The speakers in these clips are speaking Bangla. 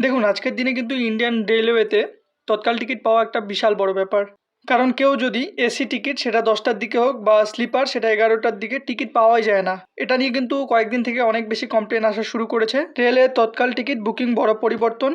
দেখুন, আজকের দিনে কিন্তু ইন্ডিয়ান রেলওয়েতে তৎকাল টিকিট পাওয়া একটা বিশাল বড় ব্যাপার। কারণ কেউ যদি এসি টিকিট, সেটা দশটার দিকে হোক বা স্লিপার, সেটা এগারোটার দিকে টিকিট পাওয়াই যায় না। এটা নিয়ে কিন্তু কয়েকদিন থেকে অনেক বেশি কমপ্লেন আসা শুরু করেছে। রেলের তৎকাল টিকিট বুকিং বড় পরিবর্তন।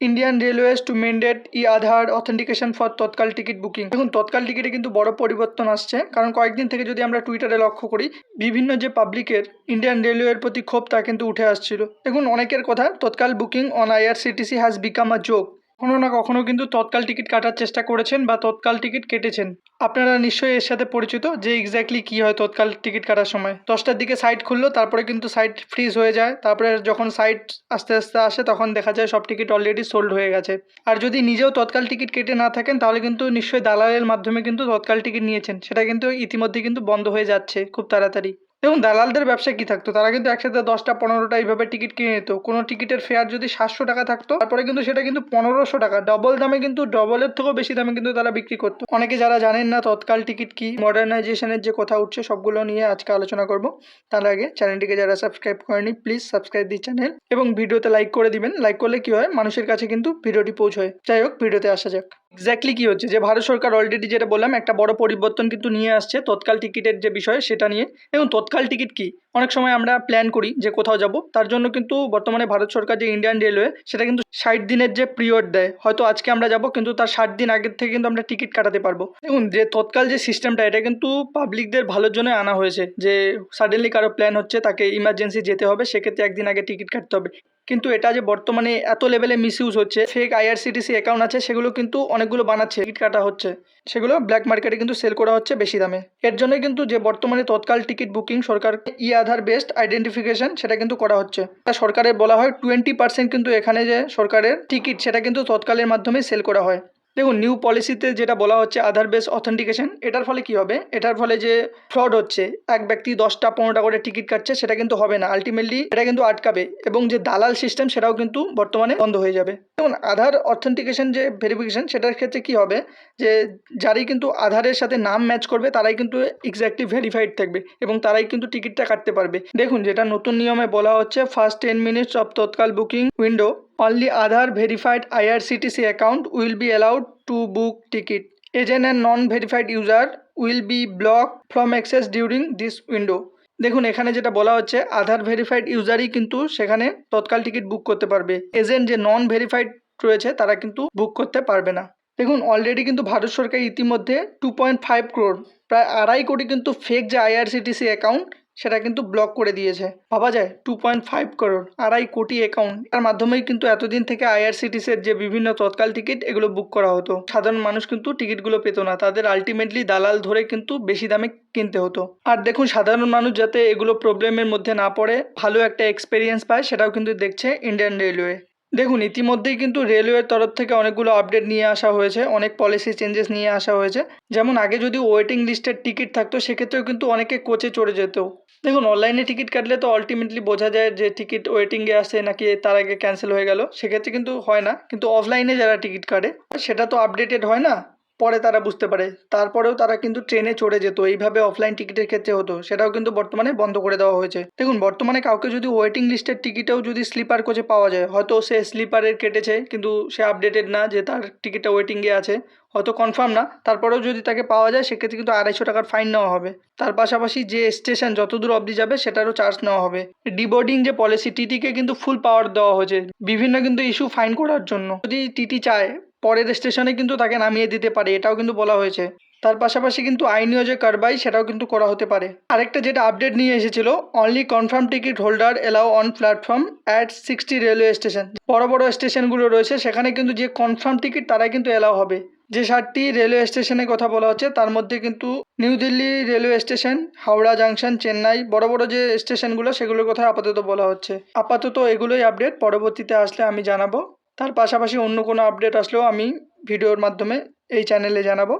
Indian railways to mandate E Aadhaar authentication for tatkal ticket booking দেখুন তৎকাল টিকিটে কিন্তু বড় পরিবর্তন আসছে। কারণ কয়েকদিন থেকে যদি আমরা টুইটারে লক্ষ্য করি, বিভিন্ন যে পাবলিকের ইন্ডিয়ান রেলওয়ের প্রতি ক্ষোভ তা কিন্তু উঠে আসছিল। দেখুন, অনেকের কথা tatkal booking on IRCTC has become a joke কখনো না কখনো কিন্তু তৎকাল টিকিট কাটার চেষ্টা করেছেন বা তৎকাল টিকিট কেটেছেন। আপনারা নিশ্চয়ই এর সাথে পরিচিত যে এক্স্যাক্টলি কী হয় তৎকাল টিকিট কাটার সময়। দশটার দিকে সাইট খুললো, তারপরে কিন্তু সাইট ফ্রিজ হয়ে যায়। তারপরে যখন সাইট আস্তে আস্তে আসে, তখন দেখা যায় সব টিকিট অলরেডি সোল্ড হয়ে গেছে। আর যদি নিজেও তৎকাল টিকিট কেটে না থাকেন, তাহলে কিন্তু নিশ্চয়ই দালালের মাধ্যমে কিন্তু তৎকাল টিকিট নিয়েছেন। সেটা কিন্তু ইতিমধ্যে কিন্তু বন্ধ হয়ে যাচ্ছে খুব তাড়াতাড়ি। দেখুন, দালালদের ব্যবসা কি থাকতো? তারা কিন্তু একসাথে দশটা, পনেরোটা এইভাবে টিকিট কিনে নিত। কোনো টিকিটের ফেয়ার যদি সাতশো টাকা থাকতো, তারপরে কিন্তু সেটা কিন্তু পনেরোশো টাকা। ডবল দামে কিন্তু ডবলের থেকেও বেশি দামে কিন্তু তারা বিক্রি করতো। অনেকে যারা জানেন না, তৎকাল টিকিট কি মডার্নাইজেশনের যে কথা উঠছে, সবগুলো নিয়ে আজকে আলোচনা করব। তার আগে চ্যানেলটিকে যারা সাবস্ক্রাইব করেনি প্লিজ সাবস্ক্রাইব দি চ্যানেল এবং ভিডিওতে লাইক করে দিবেন। লাইক করলে কি হয়? মানুষের কাছে কিন্তু ভিডিওটি পৌঁছয়। যাই হোক ভিডিওতে আসা যাক। এক্স্যাক্টলি কি হচ্ছে? যে ভারত সরকার অলরেডি যেটা বললাম, একটা বড় পরিবর্তন কিন্তু নিয়ে আসছে, তৎকাল টিকিটের যে বিষয় সেটা নিয়ে। এবং তৎকাল টিকিট কি? অনেক সময় আমরা প্ল্যান করি যে কোথাও যাব, তার জন্য কিন্তু বর্তমানে ভারত সরকার যে ইন্ডিয়ান রেলওয়ে সেটা কিন্তু ষাট দিনের যে পিরিয়ড দেয়, হয়তো আজকে আমরা যাব, কিন্তু তার ষাট দিন আগের থেকে কিন্তু আমরা টিকিট কাটাতে পারব। দেখুন, যে তৎকাল যে সিস্টেমটা এটা কিন্তু পাবলিকদের ভালোর জন্য আনা হয়েছে, যে সাডেনলি কারও প্ল্যান হচ্ছে, তাকে ইমার্জেন্সি যেতে হবে, সেক্ষেত্রে একদিন আগে টিকিট কাটতে হবে। কিন্তু এটা যে বর্তমানে এত লেভেলে মিসইউজ হচ্ছে ফেক আইআরসিটিসি অ্যাকাউন্ট আছে, সেগুলো কিন্তু অনেকগুলো বানাচ্ছে টিকিট কাটা হচ্ছে। সেগুলো ব্ল্যাক মার্কেটে কিন্তু সেল করা হচ্ছে বেশি দামে। এর জন্য কিন্তু যে বর্তমানে তৎকাল টিকিট বুকিং সরকার ই আধার বেসড আইডেন্টিফিকেশন সেটা কিন্তু করা হচ্ছে। সরকারের বলা হয় টোয়েন্টি পার্সেন্ট কিন্তু এখানে যে সরকারের টিকিট সেটা কিন্তু তৎকালের মাধ্যমে সেল করা হয়। দেখুন নিউ পলিসিতে যেটা বলা হচ্ছে আধার বেস অথেন্টিকেশন এটার ফলে কি হবে? এটার ফলে যে ফ্রড হচ্ছে, এক ব্যক্তি দশটা, পনেরোটা করে টিকিট কাটছে, সেটা কিন্তু হবে না। আলটিমেটলি এটা কিন্তু আটকাবে এবং যে দালাল সিস্টেম সেটাও কিন্তু বর্তমানে বন্ধ হয়ে যাবে। দেখুন আধার অথেন্টিকেশন যে ভেরিফিকেশন সেটার ক্ষেত্রে কি হবে? যে যারই কিন্তু আধারের সাথে নাম ম্যাচ করবে, তারাই কিন্তু এক্স্যাক্টলি ভেরিফাইড থাকবে এবং তারাই কিন্তু টিকিটটা কাটতে পারবে। দেখুন, যেটা নতুন নিয়মে বলা হচ্ছে first ten minutes of tatkal booking window only Aadhaar verified IRCTC account will be allowed to book ticket. Agent and non-verified user will be blocked from access during this window. দেখুন, এখানে যেটা বলা হচ্ছে আধার ভেরিফাইড ইউজারই কিন্তু সেখানে তৎকাল টিকিট বুক করতে পারবে এজেন্ট যে নন ভেরিফাইড রয়েছে, তারা কিন্তু বুক করতে পারবে না দেখুন অলরেডি কিন্তু ভারত সরকার ইতিমধ্যে টু পয়েন্ট ফাইভ ক্রোড প্রায় আড়াই কোটি কিন্তু ফেক যে আইআরসিটিসি অ্যাকাউন্ট সেটা কিন্তু ব্লক করে দিয়েছে। ভাবা যায় টু পয়েন্ট ফাইভ করোড় আড়াই কোটি অ্যাকাউন্ট তার মাধ্যমেই কিন্তু এতদিন থেকে আইআরসিটিসের যে বিভিন্ন তৎকাল টিকিট এগুলো বুক করা হতো। সাধারণ মানুষ কিন্তু টিকিটগুলো পেতো না। তাদের আলটিমেটলি দালাল ধরে কিন্তু বেশি দামে কিনতে হতো। আর দেখুন, সাধারণ মানুষ যাতে এগুলো প্রবলেমের মধ্যে না পড়ে, ভালো একটা এক্সপিরিয়েন্স পায়, সেটাও কিন্তু দেখছে ইন্ডিয়ান রেলওয়ে দেখুন, ইতিমধ্যেই কিন্তু রেলওয়ের তরফ থেকে অনেকগুলো আপডেট নিয়ে আসা হয়েছে, অনেক পলিসি চেঞ্জেস নিয়ে আসা হয়েছে। যেমন, আগে যদি ওয়েটিং লিস্টের টিকিট থাকতো, সেক্ষেত্রেও কিন্তু অনেকে কোচে চড়ে যেত। দেখুন অনলাইনে টিকিট কাটলে তো আলটিমেটলি বোঝা যায় যে টিকিট ওয়েটিংয়ে আসে নাকি তার আগে ক্যান্সেল হয়ে গেল। সেক্ষেত্রে কিন্তু হয় না। কিন্তু অফলাইনে যারা টিকিট কাটে, সেটা তো আপডেটেড হয় না। পরে তারা বুঝতে পারে। তারপরেও তারা কিন্তু ট্রেনে চড়ে যেত। এইভাবে অফলাইন টিকিটের ক্ষেত্রে হতো। সেটাও কিন্তু বর্তমানে বন্ধ করে দেওয়া হয়েছে। দেখুন, বর্তমানে কাউকে যদি ওয়েটিং লিস্টের টিকিটেও যদি স্লিপার কোচে পাওয়া যায়, হয়তো সে স্লিপারের কেটেছে, কিন্তু সে আপডেটেড না যে তার টিকিটটা ওয়েটিংয়ে আছে। হয়তো কনফার্ম না। তারপরেও যদি তাকে পাওয়া যায়, সেক্ষেত্রে কিন্তু আড়াইশো টাকার ফাইন নেওয়া হবে। তার পাশাপাশি যে স্টেশন যত দূর অবধি যাবে, সেটারও চার্জ নেওয়া হবে। ডিবোর্ডিং যে পলিসি টিটিকে কিন্তু ফুল পাওয়ার দেওয়া হয়েছে। বিভিন্ন কিন্তু ইস্যু ফাইন করার জন্য। যদি টিটি চায় পরের স্টেশনে কিন্তু তাকে নামিয়ে দিতে পারে, এটাও কিন্তু বলা হয়েছে। তার পাশাপাশি কিন্তু আইনীয় যে কারবাই, সেটাও কিন্তু করা হতে পারে। আরেকটা যেটা আপডেট নিয়ে এসেছিল only confirm ticket holder allow on platform at sixty railway station বড় বড় স্টেশনগুলো রয়েছে, সেখানে কিন্তু যে কনফার্ম টিকিট তারাই কিন্তু এলাও হবে। যে সাতটি রেলওয়ে স্টেশনের কথা বলা হচ্ছে, তার মধ্যে কিন্তু new Delhi railway station Howrah junction Chennai, বড় বড় যে স্টেশনগুলো, সেগুলোর কথা আপাতত বলা হচ্ছে। আপাতত এগুলোই আপডেট পরবর্তীতে আসলে আমি জানাব। তার পাশাপাশি অন্য কোনো আপডেট আসলেও আমি ভিডিওর মাধ্যমে এই চ্যানেলে জানাব।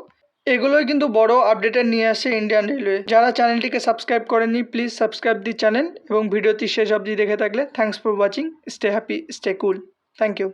এগুলোই কিন্তু বড় আপডেটে নিয়ে আসছে ইন্ডিয়ান রেলওয়ে যারা চ্যানেলটিকে সাবস্ক্রাইব করেননি প্লিজ সাবস্ক্রাইব দি চ্যানেল এবং ভিডিওটি শেষ অবধি দেখে থাকলে thanks for watching stay happy stay cool thank you